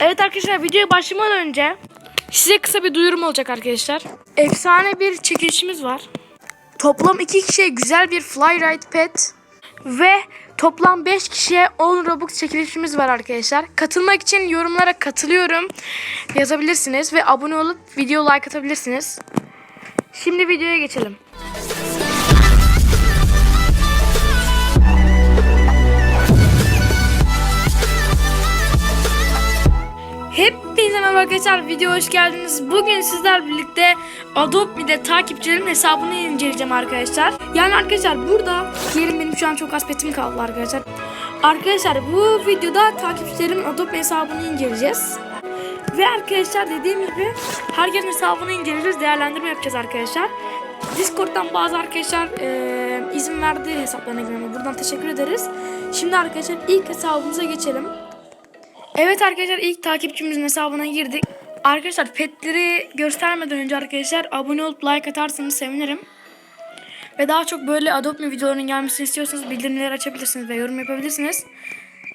Evet arkadaşlar videoya başlamadan önce size kısa bir duyurum olacak arkadaşlar. Efsane bir çekilişimiz var. Toplam 2 kişiye güzel bir Flyride Pet ve toplam 5 kişiye 10 Robux çekilişimiz var arkadaşlar. Katılmak için yorumlara katılıyorum yazabilirsiniz ve abone olup video like atabilirsiniz. Şimdi videoya geçelim. Hepinize merhaba arkadaşlar. Video hoş geldiniz. Bugün sizler birlikte Adobe Me'de takipçilerin hesabını inceleyeceğim arkadaşlar. Yani arkadaşlar burada diyelim benim şu an çok az petim kaldı arkadaşlar. Arkadaşlar bu videoda takipçilerin Adobe hesabını inceleyeceğiz. Ve arkadaşlar dediğim gibi herkesin hesabını inceleyeceğiz. Değerlendirme yapacağız arkadaşlar. Discord'dan bazı arkadaşlar eee, izin verdi hesaplarına girmeme. Buradan teşekkür ederiz. Şimdi arkadaşlar ilk hesabımıza geçelim. Evet arkadaşlar ilk takipçimizin hesabına girdik. Arkadaşlar petleri göstermeden önce arkadaşlar abone olup like atarsanız sevinirim. Ve daha çok böyle Adopt Me videolarının gelmesini istiyorsanız bildirimleri açabilirsiniz ve yorum yapabilirsiniz.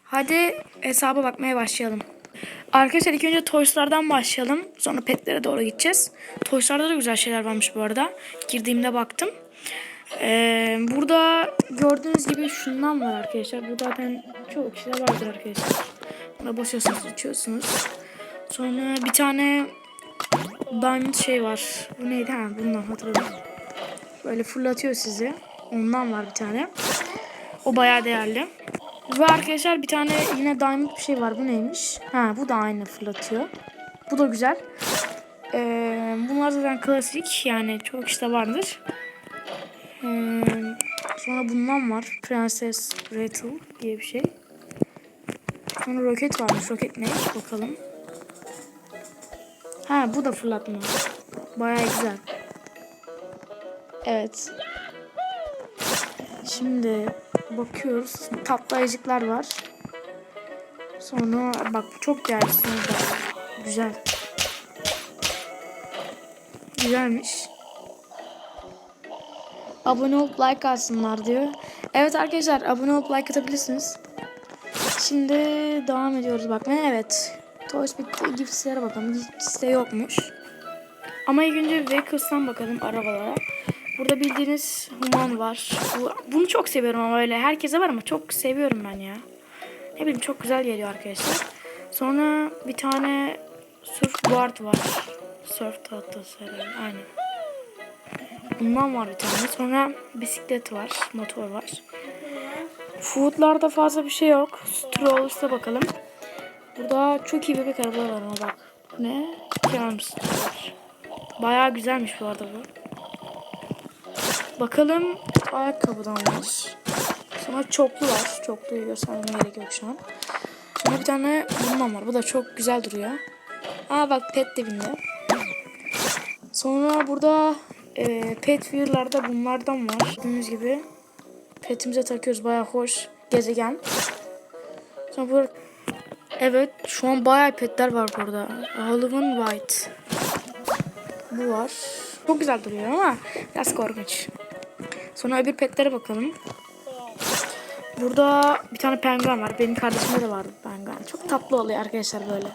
Hadi hesaba bakmaya başlayalım. Arkadaşlar ilk önce Toys'lardan başlayalım. Sonra petlere doğru gideceğiz. Toys'larda da güzel şeyler varmış bu arada. Girdiğimde baktım. Ee, burada gördüğünüz gibi şundan var arkadaşlar. Bu zaten çoğu kişide vardır arkadaşlar. Buna basıyorsunuz, uçuyorsunuz. Sonra bir tane diamond şey var. Bu neydi? Ha, bundan hatırladım. Böyle fırlatıyor sizi. Ondan var bir tane. O bayağı değerli. Ve arkadaşlar bir tane yine diamond bir şey var. Bu neymiş? Ha bu da aynı fırlatıyor. Bu da güzel. Ee, bunlar zaten klasik. Yani çok işte vardır. Ee, sonra bundan var. Princess Rattle diye bir şey. Sonra roket varmış. Roket ne? Bakalım. Ha bu da fırlatma. Baya güzel. Evet. Şimdi bakıyoruz. Tatlı ayıcıklar var. Sonra bak çok değerli sınırda. Güzel. Güzelmiş. Abone olup like alsınlar diyor. Evet arkadaşlar abone olup like atabilirsiniz. Şimdi devam ediyoruz bakmaya. Evet. Toys bitti. Giftlere bakalım. Giftliste yokmuş. Ama ilk önce Vehicles'tan bakalım arabalara. Burada bildiğiniz Human var. Bu, bunu çok seviyorum ama öyle. Herkese var ama çok seviyorum ben ya. Ne bileyim çok güzel geliyor arkadaşlar. Sonra bir tane surfboard var. Surf tahtası herhalde. Aynen. Bundan var bir tane. Sonra bisiklet var. Motor var. Food'larda fazla bir şey yok. Strollers'a bakalım. Burada çok iyi bebek arabalar var ama bak. Bu ne? Charmster. Bayağı güzelmiş bu arada bu. Bakalım ayakkabıdan var. Sonra çoklu var. Çokluyu göstermeme gerek yok şu an. Sonra bir tane bundan var. Bu da çok güzel duruyor. Aa bak pet dibinde. Sonra burada e, pet wheel'larda bunlardan var. Gördüğünüz gibi. Petimize takıyoruz. Bayağı hoş. Gezegen. Sonra burada Evet şu an bayağı petler var burada. Halloween White. Bu var. Çok güzel duruyor ama biraz korkunç. Sonra öbür petlere bakalım. Burada bir tane penguen var. Benim kardeşimde de vardı penguen. Çok tatlı oluyor arkadaşlar böyle.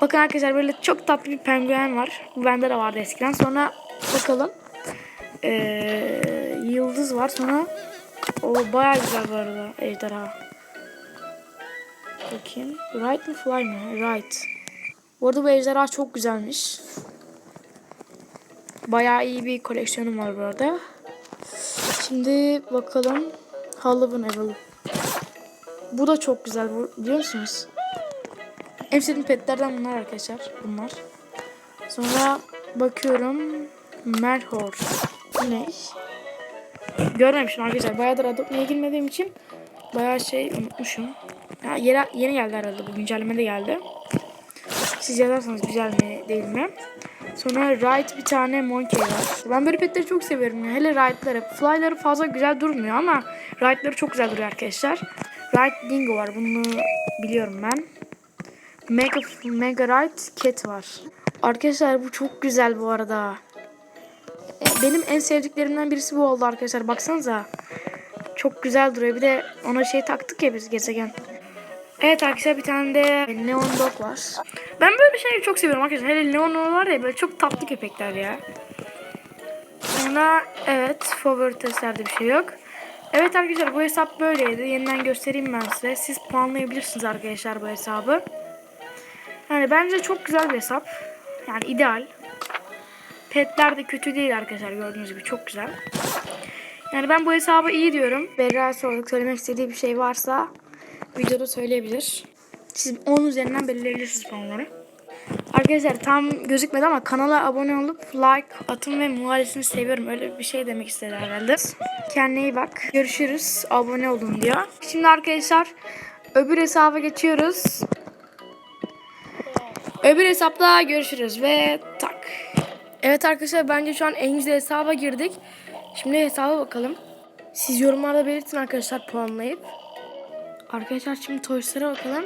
Bakın arkadaşlar böyle çok tatlı bir penguen var. Bu bende de vardı eskiden. Sonra bakalım. Ee, yıldız var. Sonra o bayağı güzel bu arada ejderha. Bakayım. Right mı fly mı? Right. Bu arada bu ejderha çok güzelmiş. Bayağı iyi bir koleksiyonum var bu arada. Şimdi bakalım. Halloween Evil. Bu da çok güzel bu, biliyor musunuz? En petlerden bunlar arkadaşlar. Bunlar. Sonra bakıyorum. Merhor. Bu ne? Görmemişim arkadaşlar. Bayağıdır Adobe'ye girmediğim için bayağı şey unutmuşum. Ya yeni, yeni geldi herhalde bu güncelleme de geldi. Siz yazarsanız güzel mi değil mi? Sonra Ride bir tane Monkey var. Ben böyle petleri çok seviyorum. Hele Ride'ları. Fly'ları fazla güzel durmuyor ama Ride'ları çok güzel duruyor arkadaşlar. Ride Dingo var. Bunu biliyorum ben. Mega, Mega Ride Cat var. Arkadaşlar bu çok güzel bu arada. E, Benim en sevdiklerimden birisi bu oldu arkadaşlar. Baksanıza. Çok güzel duruyor. Bir de ona şey taktık ya biz gezegen. Evet arkadaşlar bir tane de Neon Dog var. Ben böyle şeyleri çok seviyorum arkadaşlar. Hele Neon var ya böyle çok tatlı köpekler ya. Sonra evet favori testlerde bir şey yok. Evet arkadaşlar bu hesap böyleydi. Yeniden göstereyim ben size. Siz puanlayabilirsiniz arkadaşlar bu hesabı. Yani bence çok güzel bir hesap. Yani ideal. Petler de kötü değil arkadaşlar gördüğünüz gibi çok güzel. Yani ben bu hesabı iyi diyorum. Berra sorduk söylemek istediği bir şey varsa videoda söyleyebilir. Siz 10 üzerinden belirleyebilirsiniz puanları. Arkadaşlar tam gözükmedi ama kanala abone olup like atın ve muhalesini seviyorum. Öyle bir şey demek istedi herhalde. Kendine iyi bak. Görüşürüz. Abone olun diyor. Şimdi arkadaşlar öbür hesaba geçiyoruz. Öbür hesapta görüşürüz ve tak. Evet arkadaşlar bence şu an en güzel hesaba girdik. Şimdi hesaba bakalım. Siz yorumlarda belirtin arkadaşlar puanlayıp. Arkadaşlar şimdi Toy Story'e bakalım.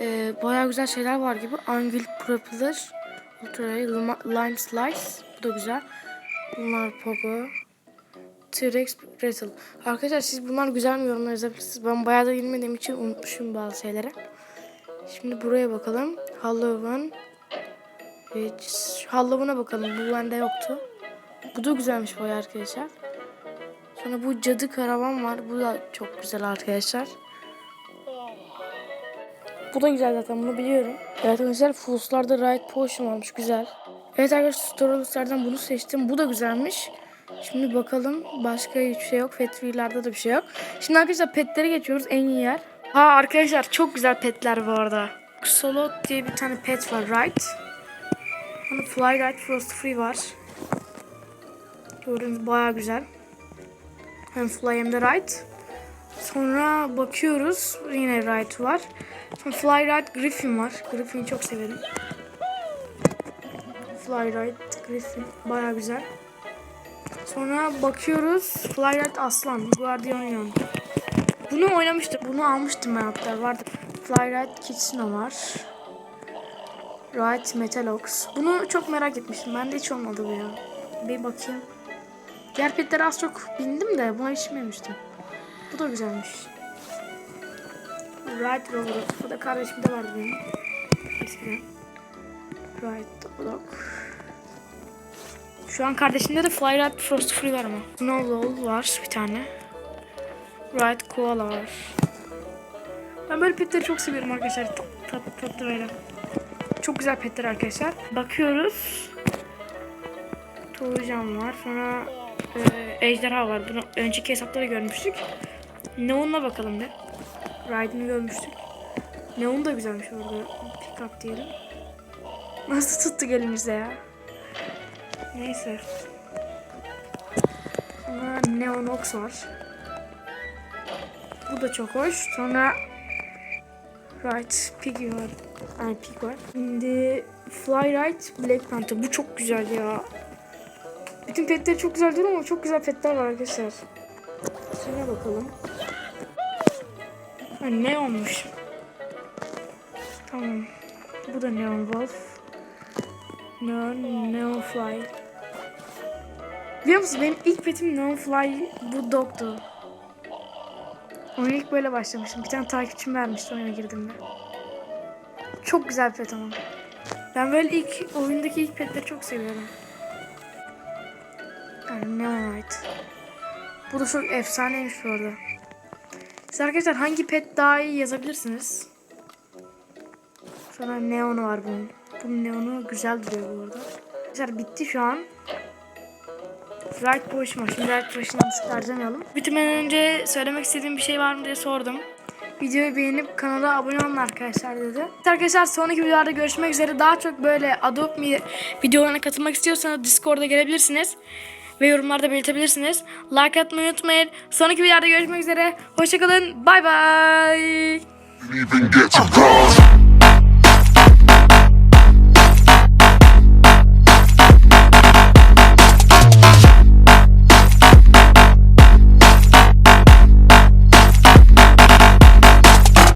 Ee, bayağı güzel şeyler var gibi. Anvil Propeller, Ultra Lime Slice. Bu da güzel. Bunlar Pogo. T-Rex Rattle. Arkadaşlar siz bunlar güzel mi yorumlar yazabilirsiniz. Ben bayağı da bilmediğim için unutmuşum bazı şeyleri. Şimdi buraya bakalım. Halloween. Witch. Halloween'a bakalım. Bu bende yoktu. Bu da güzelmiş bayağı arkadaşlar. Sonra bu cadı karavan var. Bu da çok güzel arkadaşlar. Bu da güzel zaten bunu biliyorum. Evet arkadaşlar Fulls'larda Right Potion varmış güzel. Evet arkadaşlar Storylus'lardan bunu seçtim. Bu da güzelmiş. Şimdi bakalım başka hiçbir şey yok. Wheel'larda da bir şey yok. Şimdi arkadaşlar petlere geçiyoruz en iyi yer. Ha arkadaşlar çok güzel petler bu arada. Solot diye bir tane pet var Right. Hani Fly Right Frost Free var. Gördüğünüz baya güzel. Hem Fly hem de Right. Sonra bakıyoruz. Yine Right var. Sonra Fly Right Griffin var. Griffin'i çok severim. Fly Right Griffin baya güzel. Sonra bakıyoruz. Fly Right Aslan. Guardian Bunu oynamıştım. Bunu almıştım ben hatta. Vardı. Fly Right Kitsune var. Right Metalox. Bunu çok merak etmiştim. Bende hiç olmadı bu ya. Bir bakayım. Diğer petlere az çok bindim de buna hiç binmemiştim. Bu da güzelmiş. Right Roller. Bu da kardeşimde vardı benim. Eskiden. Right Dog. Şu an kardeşimde de Fly Right Frost Free var ama. Snowball var bir tane. Right Koala var. Ben böyle petleri çok seviyorum arkadaşlar. Tat, tat, tatlı. Çok güzel petler arkadaşlar. Bakıyoruz. Tuğcan var. Sonra e, ejderha var. Bunu önceki hesapta da görmüştük. Neon'la bakalım bir. Raid'ini görmüştük. Neon da güzelmiş orada. Pick up diyelim. Nasıl tuttuk elimizde ya? Neyse. Sonra Neonox var. Bu da çok hoş. Sonra Right Piggy var. Yani Pig var. Şimdi Fly Right Black Panther. Bu çok güzel ya. Bütün petleri çok güzel değil ama çok güzel petler var arkadaşlar. Şuna bakalım. Ha, ne olmuş? Tamam. Bu da Neon Wolf. Neon, Neon Fly. Biliyor musun benim ilk petim Neon Fly bu dog'du. Oyuna ilk böyle başlamıştım. Bir tane takipçim vermişti oyuna girdiğimde. Çok güzel pet ama. Ben böyle ilk oyundaki ilk petleri çok seviyorum. Yani Neon White. Bu da çok efsaneymiş bu arada. Siz arkadaşlar hangi pet daha iyi yazabilirsiniz? Sonra Neon'u var bunun. Bunun Neon'u güzel duruyor bu arada. Arkadaşlar bitti şu an. Right Potion var. Şimdi Right Potion'u yanlışlıkla harcamayalım. Bitmeden önce söylemek istediğim bir şey var mı diye sordum. Videoyu beğenip kanala abone olun arkadaşlar dedi. Evet Arkadaşlar sonraki videolarda görüşmek üzere. Daha çok böyle Adopt Me videolarına katılmak istiyorsanız Discord'a gelebilirsiniz. Ve yorumlarda belirtebilirsiniz. Like atmayı unutmayın. Sonraki videolarda görüşmek üzere. Hoşçakalın. Bay bay.